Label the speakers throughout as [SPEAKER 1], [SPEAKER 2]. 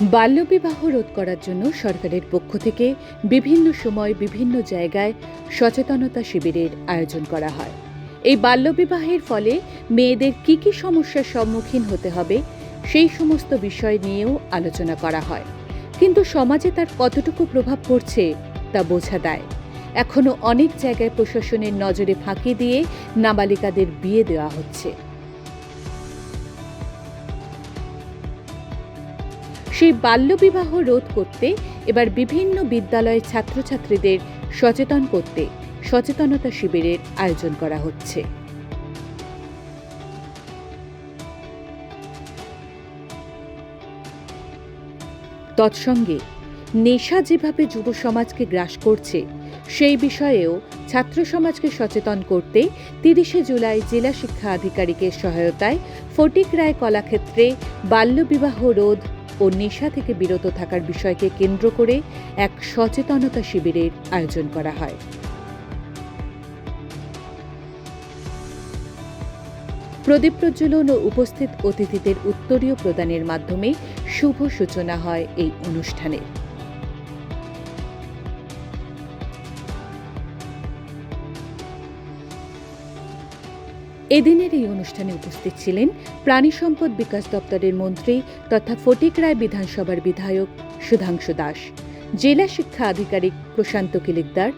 [SPEAKER 1] বাল্যবিবাহ রোধ করার জন্য সরকারের পক্ষ থেকে বিভিন্ন সময় বিভিন্ন জায়গায় সচেতনতা শিবিরের আয়োজন করা হয়। এই বাল্যবিবাহের ফলে মেয়েদের কি কি সমস্যার সম্মুখীন হতে হবে সেই সমস্ত বিষয় নিয়েও আলোচনা করা হয়। কিন্তু সমাজে তার কতটুকু প্রভাব পড়ছে তা বোঝা দেয়। এখনও অনেক জায়গায় প্রশাসনের নজরে ফাঁকি দিয়ে নাবালিকাদের বিয়ে দেওয়া হচ্ছে। সেই বাল্যবিবাহ রোধ করতে, এবার বিভিন্ন বিদ্যালয়ের ছাত্রছাত্রীদের সচেতন করতে সচেতনতা শিবিরের আয়োজন করা হচ্ছে। তৎসঙ্গে, নেশা যেভাবে যুব সমাজকে গ্রাস করছে, সেই বিষয়েও ছাত্র সমাজকে সচেতন করতে তিরিশে জুলাই জেলা শিক্ষা আধিকারিকের সহায়তায় ফটিক রায় কলাক্ষেত্রে বাল্যবিবাহ রোধ ও নেশা থেকে বিরত থাকার বিষয়কে কেন্দ্র করে এক সচেতনতা শিবিরের আয়োজন করা হয়। প্রদীপ প্রজ্বলন ও উপস্থিত অতিথিদের উত্তরীয় প্রদানের মাধ্যমে শুভ সূচনা হয় এই অনুষ্ঠানের। এদিনের এই অনুষ্ঠানে উপস্থিত ছিলেন প্রাণী সম্পদ বিকাশ দপ্তরের মন্ত্রী তথা ফটিক রায় বিধানসভার বিধায়ক সুধাংশু দাস, জেলা শিক্ষা আধিকারিক প্রশান্ত কিলিকদার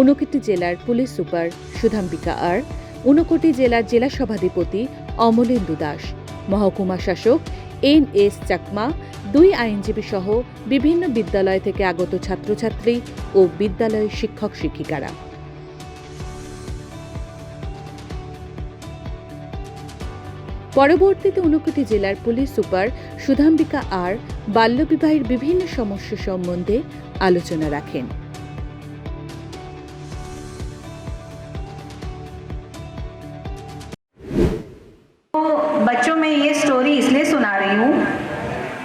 [SPEAKER 1] ঊনকোটি জেলার পুলিশ সুপার সুধাম্বিকা আর ঊনকোটি জেলার জেলা সভাধিপতি অমলেন্দু দাস, মহকুমা শাসক এন এস চাকমা, দুই আইনজীবী সহ বিভিন্ন বিদ্যালয় থেকে আগত ছাত্রছাত্রী ও বিদ্যালয়ের শিক্ষক শিক্ষিকারা পরবর্তীতে ঊনকোটি জেলার পুলিশ সুপার সুধাম্বিকা আর বাল্যবিবাহের বিভিন্ন সমস্যা সম্বন্ধে আলোচনা রাখেন
[SPEAKER 2] तो बच्चों में ये स्टोरी इसलिए सुना रही हूँ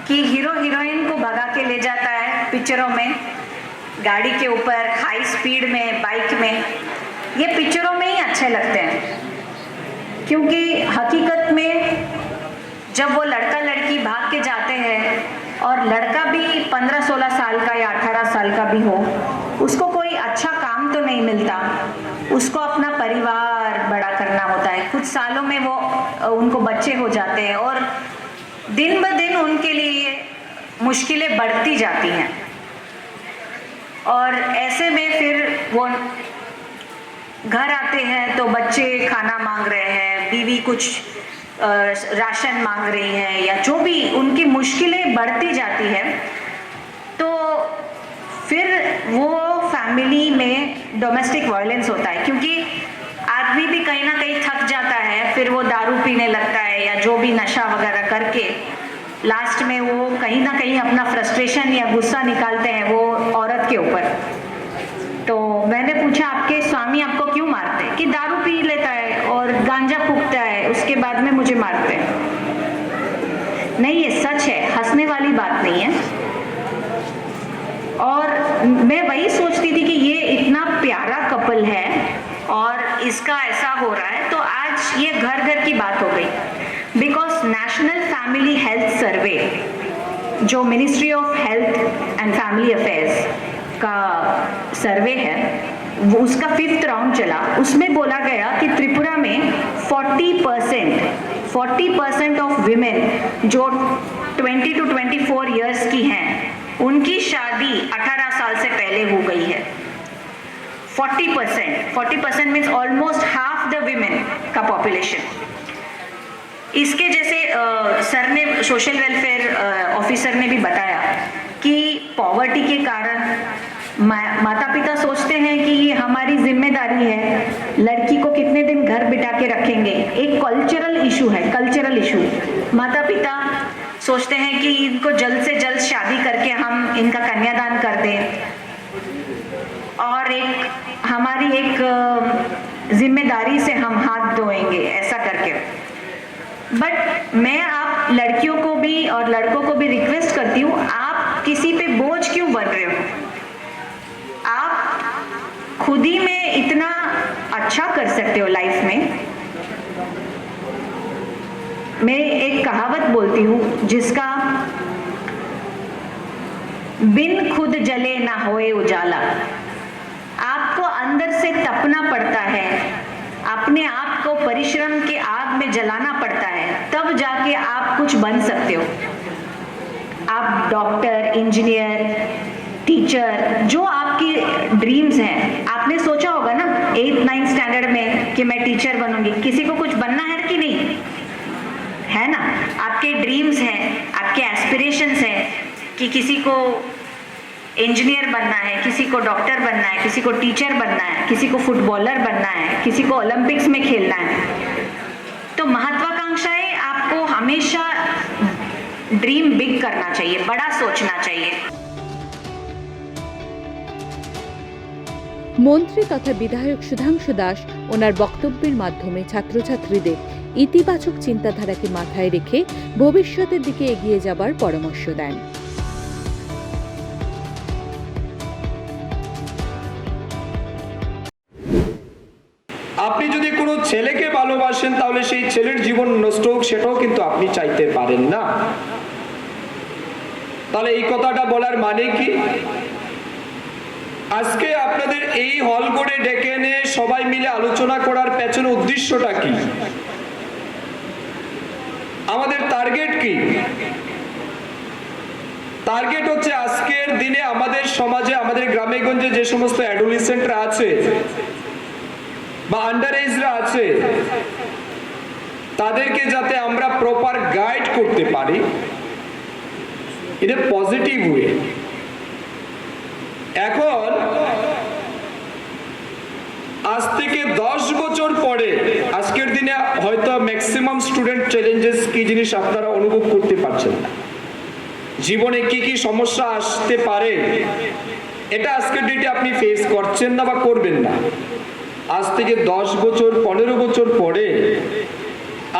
[SPEAKER 2] कि हीरो हीरोइन को भगा के ले जाता है पिक्चरों में गाड़ी के ऊपर हाई स्पीड में बाइक में ये पिक्चरों में ही अच्छे लगते हैं क्योंकि हकीकत में जब वो लड़का लड़की भाग के जाते हैं और लड़का भी 15-16 साल का या 18 साल का भी हो, उसको कोई अच्छा काम तो नहीं मिलता। उसको अपना परिवार बड़ा करना होता है। कुछ सालों में वो उनको बच्चे हो जाते हैं और दिन ब दिन उनके लिए मुश्किलें बढ़ती जाती हैं। और ऐसे में फिर वो घर आते हैं तो बच्चे खाना मांग रहे हैं, बीवी कुछ राशन मांग रही है या जो भी उनकी मुश्किलें बढ़ती जाती है तो फिर वो फैमिली में डोमेस्टिक वायलेंस होता है क्योंकि आदमी भी कहीं ना कहीं थक जाता है, फिर वो दारू पीने लगता है या जो भी नशा वगैरह करके लास्ट में वो कहीं ना कहीं अपना फ्रस्ट्रेशन या गुस्सा निकालते हैं वो औरत के ऊपर। पूछा आपके स्वामी आपको क्यों मारते कि दारू पी लेता है और गांजा फूकता है, उसके बाद में मुझे मारते नहीं, ये सच है, हंसने वाली बात नहीं है। और मैं वही सोचती थी कि ये इतना प्यारा कपल है और इसका ऐसा हो रहा है तो आज ये घर घर की बात हो गई। Because national family health survey जो ministry of health and family affairs का सर्वे है उसका फिफ्थ राउंड चला। उसमें बोला गया कि त्रिपुरा में 40 percent forty percent of women जो 20 टू 24 इयर्स की हैं उनकी शादी 18 साल से पहले हो गई है। 40 percent forty percent means almost half the women का पॉपुलेशन इसके जैसे अ, सर ने सोशल वेलफेयर ऑफिसर ने भी बताया कि पॉवर्टी के कारण मा- माता पिता सोचते हैं कि ये हमारी ज़िम्मेदारी है, लड़की को कितने दिन घर बिठा के रखेंगे। एक कल्चरल इशू है कल्चरल इशू माता पिता सोचते हैं कि इनको जल्द से जल्द शादी करके हम इनका कन्यादान कर दें। और एक, हमारी एक ज़िम्मेदारी से हम हाथ धोएँगे, ऐसा करके। बट मैं आप लड़कियों को भी और लड़कों को भी रिक्वेस्ट करती हूँ, आप किसी पे बोझ क्यों बन रहे हो? खुद ही में इतना अच्छा कर सकते हो लाइफ में। मैं एक कहावत बोलती हूँ, जिसका बिन खुद जले ना होए उजाला। आपको अंदर से तपना पड़ता है, अपने आप को परिश्रम के आग में जलाना पड़ता है, तब जाके आप कुछ बन सकते हो। आप डॉक्टर इंजीनियर टीचर जो आपकी ड्रीम्स हैं। आपने सोचा होगा ना एट नाइन्थ स्टैंडर्ड में कि मैं टीचर बनूँगी। किसी को कुछ बनना है कि नहीं? है ना? आपके ड्रीम्स हैं, आपके एस्पिरेशंस हैं कि किसी को इंजीनियर बनना है, किसी को डॉक्टर बनना है, किसी को टीचर बनना है, किसी को फुटबॉलर बनना है, किसी को ओलंपिक्स में खेलना है। तो महत्वाकांक्षाएँ आपको हमेशा ड्रीम बिग करना चाहिए, बड़ा सोचना चाहिए।
[SPEAKER 1] মন্ত্রী তথা বিধায়ক সুধাংশু দাস ওনার বক্তব্যের মাধ্যমে ছাত্রছাত্রীদের ইতিবাচক চিন্তাধারাকে মাথায় রেখে ভবিষ্যতের দিকে এগিয়ে যাবার পরামর্শ দেন।
[SPEAKER 3] আপনি যদি কোনো ছেলেকে ভালোবাসেন, তাহলে সেই ছেলের জীবন নষ্ট হোক, সেটাও কিন্তু আপনি চাইতে পারেন না। তাহলে এই কথাটা বলার মানে কি? আজকে আপনাদের এই হল করে ডেকে এনে সবাই মিলে আলোচনা করার পেছনে উদ্দেশ্যটা কি? আমাদের টার্গেট কি? টার্গেট হচ্ছে আজকের দিনে আমাদের সমাজে, আমাদের গ্রামে গঞ্জে যে সমস্ত অ্যাডোলিসেন্টরা আছে বা আন্ডার এজরা আছে, তাদেরকে যাতে আমরা প্রপার গাইড করতে পারি এটা পজিটিভ ওয়ে এখন আজ থেকে দশ বছর পরে আজকের দিনে হয়তো ম্যাক্সিমাম স্টুডেন্ট চ্যালেঞ্জেস কি জিনিস আপনারা অনুভব করতে পারছেন? না জীবনে কি কি সমস্যা আসতে পারে? এটা আজকের ডেটে আপনি ফেস করছেন না বা করবেন না। আজ থেকে দশ বছর, পনেরো বছর পরে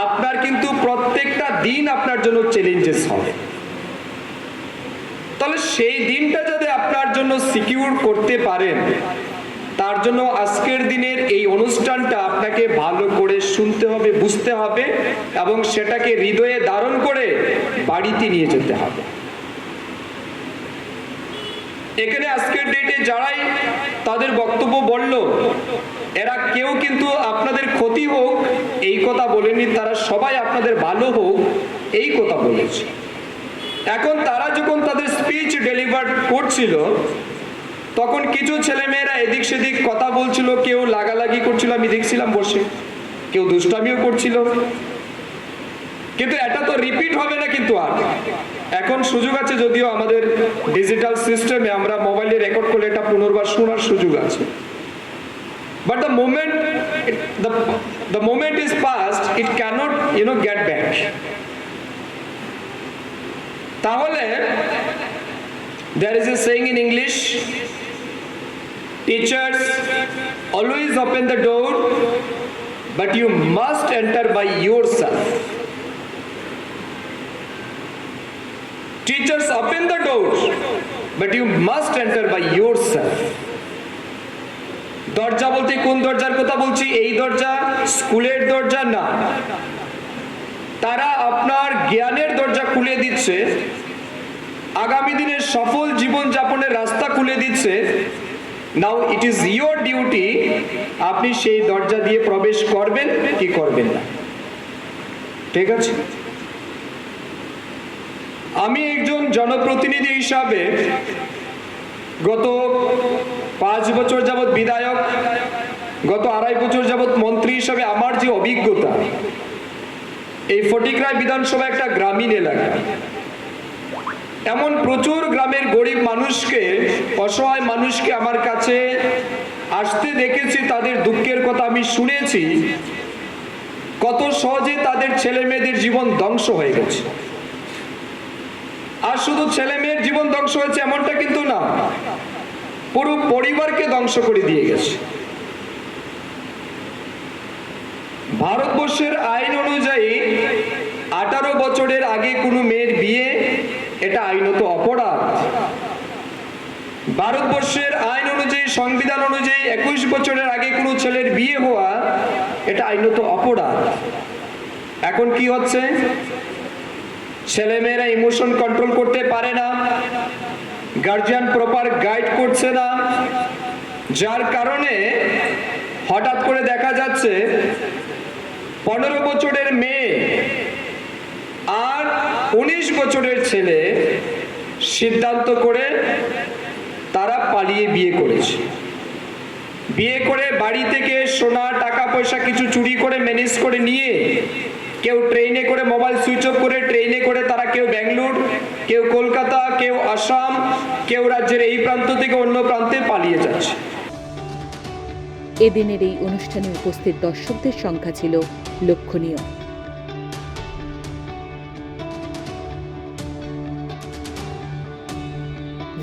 [SPEAKER 3] আপনার কিন্তু প্রত্যেকটা দিন আপনার জন্য চ্যালেঞ্জেস হবে। তাহলে সেই দিনটা যাতে আপনার জন্য সিকিউর করতে পারেন তার জন্য আজকের দিনের এই অনুষ্ঠানটা আপনাকে ভালো করে শুনতে হবে, বুঝতে হবে এবং সেটাকে হৃদয়ে ধারণ করে বাড়িতে নিয়ে যেতে হবে। এখানে আজকের ডেটে যারাই তাদের বক্তব্য বলল, এরা কেউ কিন্তু আপনাদের ক্ষতি হোক, এই কথা বলেনি তারা সবাই আপনাদের ভালো হোক, এই কথা বলেছে। এখন তারা যখন তাদের স্পিচ ডেলিভার করছিল তখন কিছু ছেলেমেয়েরা এদিক সেদিক কথা বলছিল, কেউ লাগালাগি করছিল, আমি দেখছিলাম বসে। কেউ দুষ্টামিও করছিল। কিন্তু এটা তো রিপিট হবে না কিন্তু আর। এখন সুযোগ আছে যদিও আমাদের ডিজিটাল সিস্টেমে আমরা মোবাইলে রেকর্ড করলে এটা পুনর্বার শোনার সুযোগ আছে। But the moment the moment is past it cannot you know get back তাহলে, there is a saying in english teachers always open the door but you must enter by yourself teachers open the door but you must enter by yourself দরজা বলতে কোন দরজার কথা বলছি এই দরজা স্কুলের দরজা না তারা আপনার জ্ঞানের দরজা খুলে দিচ্ছে আগামী দিনের সফল জীবন যাপনের রাস্তা খুলে দিচ্ছে now it is your duty আপনি সেই দরজা দিয়ে প্রবেশ করবেন, কি করবেন না। ঠিক আছে? আমি একজন জনপ্রতিনিধি হিসাবে গত পাঁচ বছর যাবৎ বিধায়ক, গত আড়াই বছর যাবৎ মন্ত্রী হিসাবে আমার যে অভিজ্ঞতা, এই ফটিকরায় বিধানসভা একটা গ্রামীণ এলাকা এমন প্রচুর গ্রামের গরিব মানুষকে, অসহায় মানুষকে আমার কাছে আসতে দেখেছি, তাদের দুঃখের কথা আমি শুনেছি। কত সহজে তাদের ছেলে মেয়েদের জীবন ধ্বংস হয়ে গেছে। আর শুধু ছেলে মেয়ের জীবন ধ্বংস হয়েছে এমনটা কিন্তু না, পুরো পরিবারকে ধ্বংস করে দিয়ে গেছে। ভারতবর্ষের আইন অনুযায়ী আঠারো বছরের আগে কোনো মেয়ের বিয়ে এটা আইনত অপরাধ। ভারতবর্ষের আইন অনুযায়ী, সংবিধান অনুযায়ী একুশ বছরের আগে কোনো ছেলের বিয়ে হওয়া, এটা আইনত অপরাধ। এখন কি হচ্ছে? ছেলেমেয়েরা ইমোশন কন্ট্রোল করতে পারে না। গার্জিয়ান প্রপার গাইড করছে না। যার কারণে হঠাৎ করে দেখা যাচ্ছে, পনেরো বছরের মেয়ে আর উনিশ বছরের ছেলে সিদ্ধান্ত করে তারা পালিয়ে বিয়ে করেছে। বিয়ে করে বাড়ি থেকে সোনা, টাকা, পয়সা কিছু চুরি করে, ম্যানেজ করে নিয়ে কেউ ট্রেনে করে মোবাইল সুইচ অফ করে ট্রেনে করে তারা কেউ ব্যাঙ্গালোর, কেউ কলকাতা, কেউ আসাম, কেউ রাজ্যের এই প্রান্ত থেকে অন্য প্রান্তে পালিয়ে যাচ্ছে।
[SPEAKER 1] এদিনের এই অনুষ্ঠানে উপস্থিত দর্শকদের সংখ্যা ছিল লক্ষণীয়।